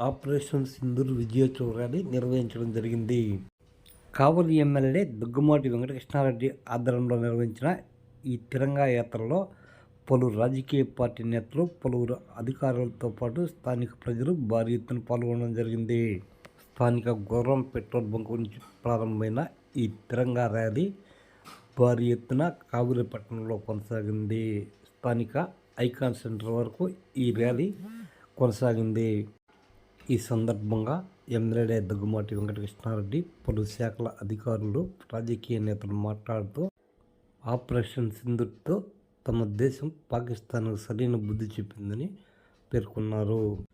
Operation Sindoor విజయోత్సవాన్ని rally నిర్వహించడం జరిగింది. కావలి MLA దుగ్గమాటి Venkatakrishna Reddy ఆధ్వర్యంలో నిర్వహించిన ఈ తిరంగా యాత్రలో పలు రాజకీయ పార్టీ నేతలు పలువురు అధికారులతో పాటు స్థానిక ప్రజలు భారీ ఎత్తున పాల్గొనడం జరిగింది. స్థానిక గౌరవం పెట్రోల్ బంక్ నుంచి ప్రారంభమైన ఈ తిరంగా ర్యాలీ భారీ ఎత్తున కావిరిపట్నంలో కొనసాగింది. స్థానిక ఐకాన్ సెంటర్ వరకు ఈ ర్యాలీ కొనసాగింది. ఈ సందర్భంగా ఎమ్మెల్యే దగ్గుమాటి వెంకటకృష్ణారెడ్డి పలు శాఖల అధికారులు రాజకీయ నేతలు మాట్లాడుతూ ఆపరేషన్ సింధుతో తమ దేశం పాకిస్తాన్కు సరైన బుద్ధి చెప్పిందని పేర్కొన్నారు.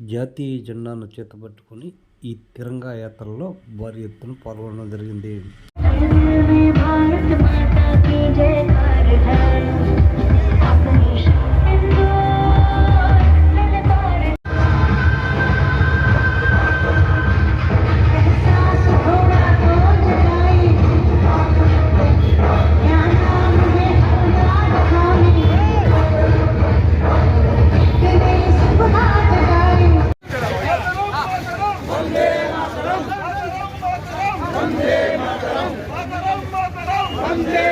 జాతీయ జెండాను చేతబట్టుకొని ఈ తిరంగా యాత్రలో భారీ ఎత్తున పాల్గొనడం జరిగింది. வந்தே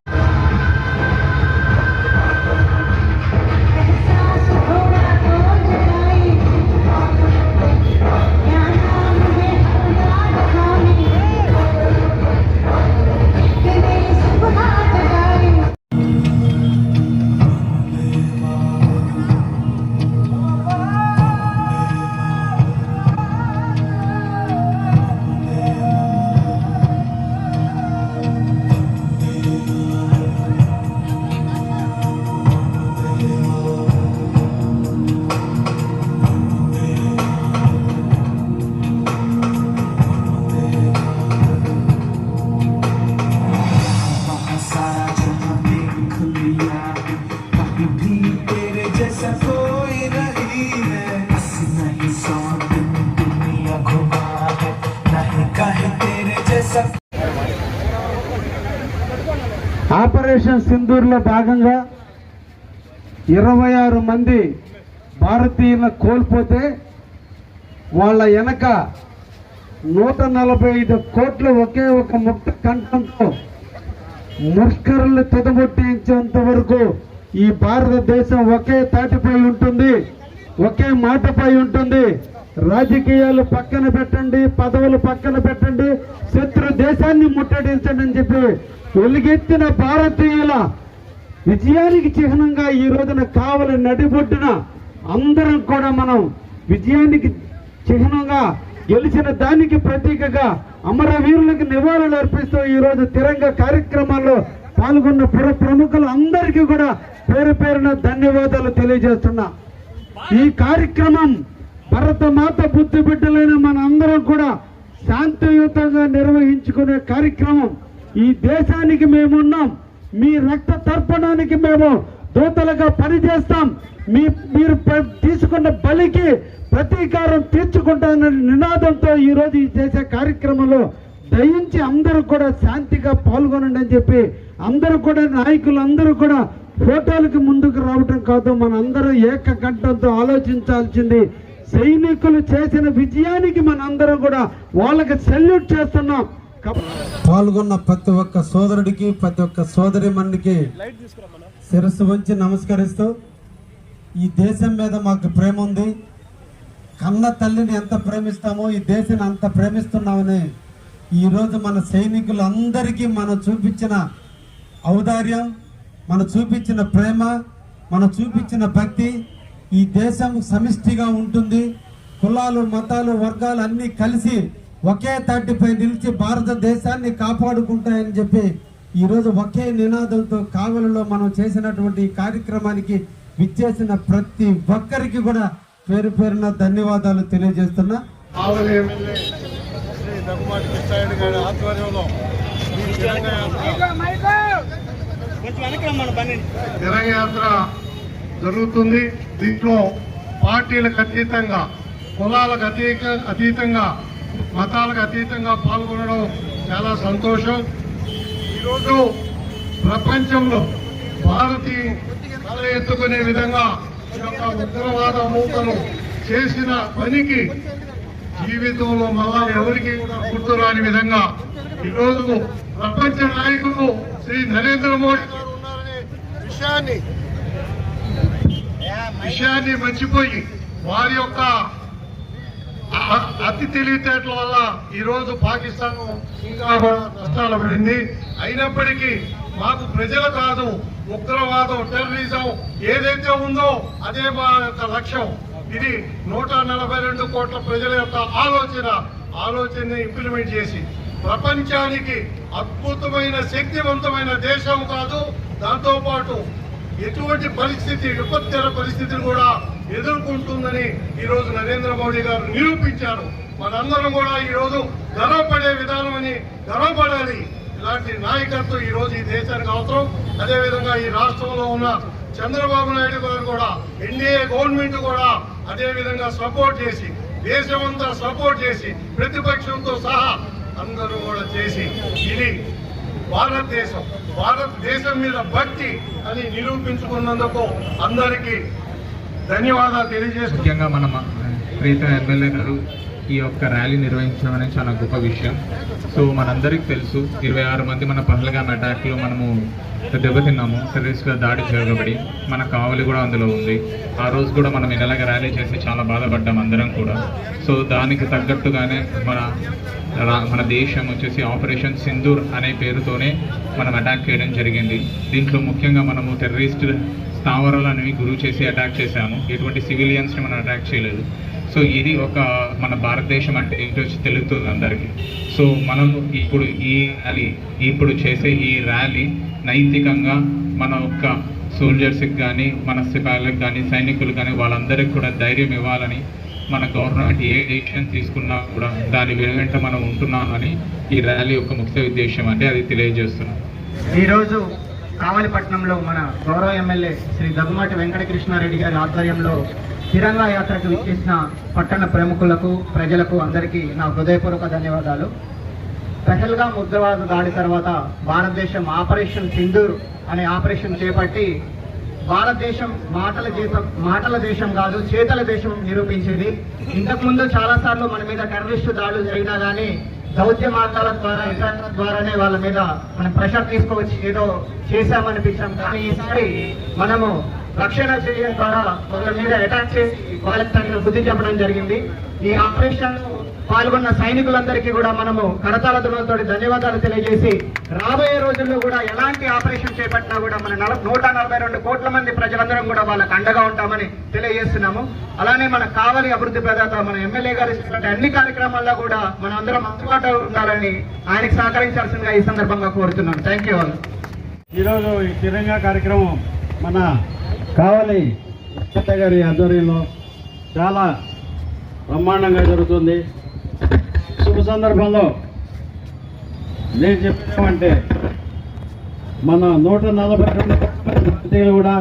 ఆపరేషన్ సింధూర్లో భాగంగా ఇరవై ఆరు మంది భారతీయులను కోల్పోతే వాళ్ళ వెనక నూట నలభై ఐదు కోట్లు ఒకే ఒక ముక్త కంఠంతో ముష్కరులు తుదముట్టించేంత వరకు ఈ భారతదేశం ఒకే తాటిపై ఉంటుంది ఒకే మాటపై ఉంటుంది. రాజకీయాలు పక్కన పెట్టండి పదవులు పక్కన పెట్టండి శత్రు దేశాన్ని ముట్టడించండి అని చెప్పి వెలుగెత్తిన భారతీయుల విజయానికి చిహ్నంగా ఈ రోజున కావలి నడిబొడ్డున అందరం కూడా మనం విజయానికి చిహ్నంగా గెలిచిన దానికి ప్రతీకగా అమరవీరులకు నివాళులు అర్పిస్తూ ఈ రోజు తిరంగ కార్యక్రమాల్లో పాల్గొన్న పుర ప్రముఖులు అందరికీ కూడా పేరు పేరున ధన్యవాదాలు తెలియజేస్తున్నా. ఈ కార్యక్రమం భరతమాత బుద్ధి బిడ్డలైన మన అందరం కూడా శాంతియుతంగా నిర్వహించుకునే కార్యక్రమం ఈ దేశానికి మేమున్నాం. మీ రక్త తర్పణానికి మేము దూతలుగా పనిచేస్తాం. మీ మీరు తీసుకున్న బలికి ప్రతీకారం తీర్చుకుంటానని నినాదంతో ఈరోజు ఈ చేసే కార్యక్రమంలో దయించి అందరూ కూడా శాంతిగా పాల్గొనండి అని చెప్పి అందరూ కూడా నాయకులు అందరూ కూడా ఫోటోలకి ముందుకు రావటం కాదు. మనందరూ ఏకకంఠంతో ఆలోచించాల్సింది సైనికులు చేసిన విజయానికి మనందరం కూడా వాళ్ళకి సెల్యూట్ చేస్తున్నాం. పాల్గొన్న ప్రతి ఒక్క సోదరుడికి ప్రతి ఒక్క సోదరి మన్నికి శిరస్సు వంచి నమస్కరిస్తూ ఈ దేశం మీద మాకు ప్రేమ ఉంది. కన్న తల్లిని ఎంత ప్రేమిస్తామో ఈ దేశాన్ని అంత ప్రేమిస్తున్నామని ఈరోజు మన సైనికులందరికీ మనం చూపించిన ఔదార్యం మనం చూపించిన ప్రేమ మనం చూపించిన భక్తి ఈ దేశం సమిష్టిగా ఉంటుంది. కులాలు మతాలు వర్గాలు అన్ని కలిసి ఒకే తాటిపై నిలిచి భారతదేశాన్ని కాపాడుకుంటాయని చెప్పి ఈరోజు ఒకే నినాదంతో కావలిలో మనం చేసినటువంటి కార్యక్రమానికి విచ్చేసిన ప్రతి ఒక్కరికి కూడా పేరు పేరున ధన్యవాదాలు తెలియజేస్తున్నా. ఆవలి ఎమ్మెల్యే శ్రీ దగ్గుమాటి కృష్ణారెడ్డి గారి ఆధ్వర్యంలో ఈ తిరంగ యాత్ర జరుగుతుంది. దీంట్లో పార్టీలకు అతీతంగా కులాలకు అతీత అతీతంగా మతాలకు అతీతంగా పాల్గొనడం చాలా సంతోషం. ఈరోజు ప్రపంచంలో భారతీయ తల ఎత్తుకునే విధంగా ఈ యొక్క ఉగ్రవాద మూకలు చేసిన పనికి జీవితంలో మళ్ళా ఎవరికి కూడా గుర్తురాని విధంగా ఈరోజు ప్రపంచ నాయకులు శ్రీ నరేంద్ర మోడీ గారు ఉన్నారనే విషయాన్ని విషయాన్ని మర్చిపోయి వారి యొక్క అతి తెలివితేటల వల్ల ఈ రోజు పాకిస్తాన్ ఇంకా నష్టాలు పడింది. అయినప్పటికీ మాకు ప్రజలు కాదు ఉగ్రవాదం టెర్రరిజం ఏదైతే ఉందో అదే మా యొక్క లక్ష్యం. ఇది నూట నలభై రెండు కోట్ల ప్రజల యొక్క ఆలోచన ఆలోచనని ఇంప్లిమెంట్ చేసి ప్రపంచానికి అద్భుతమైన శక్తివంతమైన దేశం కాదు దాంతో పాటు ఎటువంటి పరిస్థితి విపత్కర పరిస్థితిని కూడా ఎదుర్కొంటుందని ఈ రోజు నరేంద్ర మోడీ గారు నిరూపించారు. మనందరం కూడా ఈరోజు గర్వపడే విధానం అని గర్వపడాలి. ఇలాంటి నాయకత్వం ఈరోజు ఈ దేశానికి అవసరం. అదేవిధంగా ఈ రాష్ట్రంలో ఉన్న చంద్రబాబు నాయుడు గారు కూడా ఎన్డీఏ గవర్నమెంట్ కూడా అదేవిధంగా సపోర్ట్ చేసి దేశమంతా సపోర్ట్ చేసి ప్రతిపక్షంతో సహా అందరూ కూడా చేసి ఇది భారతదేశం భారతదేశం మీద భక్తి అని నిరూపించుకున్నందుకు అందరికీ ధన్యవాదాలు తెలియజేస్తూ ముఖ్యంగా మన ప్రీత ఎమ్మెల్యే గారు ఈ యొక్క ర్యాలీ నిర్వహించడం అనేది చాలా గొప్ప విషయం. సో మనందరికీ తెలుసు ఇరవై ఆరు మంది మన పహల్గామ్ అటాక్లో మనము దెబ్బతిన్నాము. టెర్రరిస్ట్గా దాడి జరగబడి మన కావలి కూడా అందులో ఉంది. ఆ రోజు కూడా మనం ఇలాగ ర్యాలీ చేసి చాలా బాధపడ్డాం అందరం కూడా. సో దానికి తగ్గట్టుగానే మన మన దేశం వచ్చేసి ఆపరేషన్ సింధూర్ అనే పేరుతోనే మనం అటాక్ చేయడం జరిగింది. దీంట్లో ముఖ్యంగా మనము టెర్రరిస్ట్ స్థావరాలనేవి గురువు చేసి అటాక్ చేశాము. ఎటువంటి సివిలియన్స్ని మనం అటాక్ చేయలేదు. సో ఇది ఒక మన భారతదేశం అంటే ఏంటో తెలుగుతుంది అందరికీ. సో మనము ఇప్పుడు ఈ ర్యాలీ ఇప్పుడు చేసే ఈ ర్యాలీ నైతికంగా మన యొక్క సోల్జర్స్కి కానీ మన సిపాయిలకు కానీ సైనికులు కానీ వాళ్ళందరికీ కూడా ధైర్యం ఇవ్వాలని మన గవర్నమెంట్ ఏ డెసిషన్ తీసుకున్నా కూడా దాని వెనుగంట మనం ఉంటున్నామని ఈ ర్యాలీ యొక్క ముఖ్య ఉద్దేశం అంటే అది తెలియజేస్తున్నాం. ఈరోజు కావలిపట్నంలో మన గౌరవ ఎమ్మెల్యే శ్రీ దగ్గుమాటి వెంకటకృష్ణారెడ్డి గారి ఆధ్వర్యంలో తిరంగా యాత్రకు విచ్చేసిన పట్టణ ప్రముఖులకు ప్రజలకు అందరికీ నా హృదయపూర్వక ధన్యవాదాలు. స్పెషల్గా ముద్రవాద దాడి తర్వాత భారతదేశం ఆపరేషన్ సింధూర్ అనే ఆపరేషన్ చేపట్టి భారతదేశం మాటల దేశం మాటల దేశం కాదు చేతల దేశం నిరూపించింది. ఇంతకుముందు చాలా సార్లు మన మీద టెర్రరిస్టు దాడులు జరిగినా కానీ దౌత్య మార్గాల ద్వారా ఇతర ద్వారానే వాళ్ళ మీద మనం ప్రెషర్ తీసుకోవచ్చు ఏదో చేశామనిపించాం. కానీ ఈసారి మనము రక్షణ చేయడం ద్వారా వాళ్ళ మీద అటాక్ చేసి వాళ్ళకి తగిన బుద్ధి చెప్పడం జరిగింది. ఈ ఆపరేషన్ పాల్గొన్న సైనికులందరికీ కూడా మనము కరతాల ధ్రువంతో ధన్యవాదాలు తెలియజేసి రాబోయే రోజుల్లో కూడా ఎలాంటి ఆపరేషన్ చేపట్టినా కూడా మన నూట నలభై రెండు కోట్ల మంది ప్రజలందరం కూడా వాళ్ళకు అండగా ఉంటామని తెలియజేస్తున్నాము. అలానే మన కావలి అభివృద్ధి ప్రదాత మన ఎమ్మెల్యే గారు ఇస్తున్న అన్ని కార్యక్రమాల్లో కూడా మనం అందరం అందుబాటులో ఉండాలని ఆయనకి సహకరించాల్సిందిగా ఈ సందర్భంగా కోరుతున్నాను. థ్యాంక్ యూ ఆల్ ఈరోజు ఈ తిరంగా కార్యక్రమం మన కావలి గారి ఆధ్వర్యంలో చాలా బ్రహ్మాండంగా జరుగుతుంది. శుభ సందర్భంలో నేను చెప్పామంటే మన నూట నలభై రెండు కూడా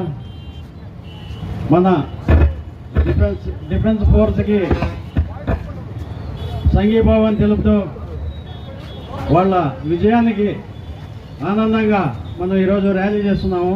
మన డిఫెన్స్ డిఫెన్స్ ఫోర్స్కి సంఘీభావం తెలుపుతూ వాళ్ళ విజయానికి ఆనందంగా మనం ఈరోజు ర్యాలీ చేస్తున్నాము.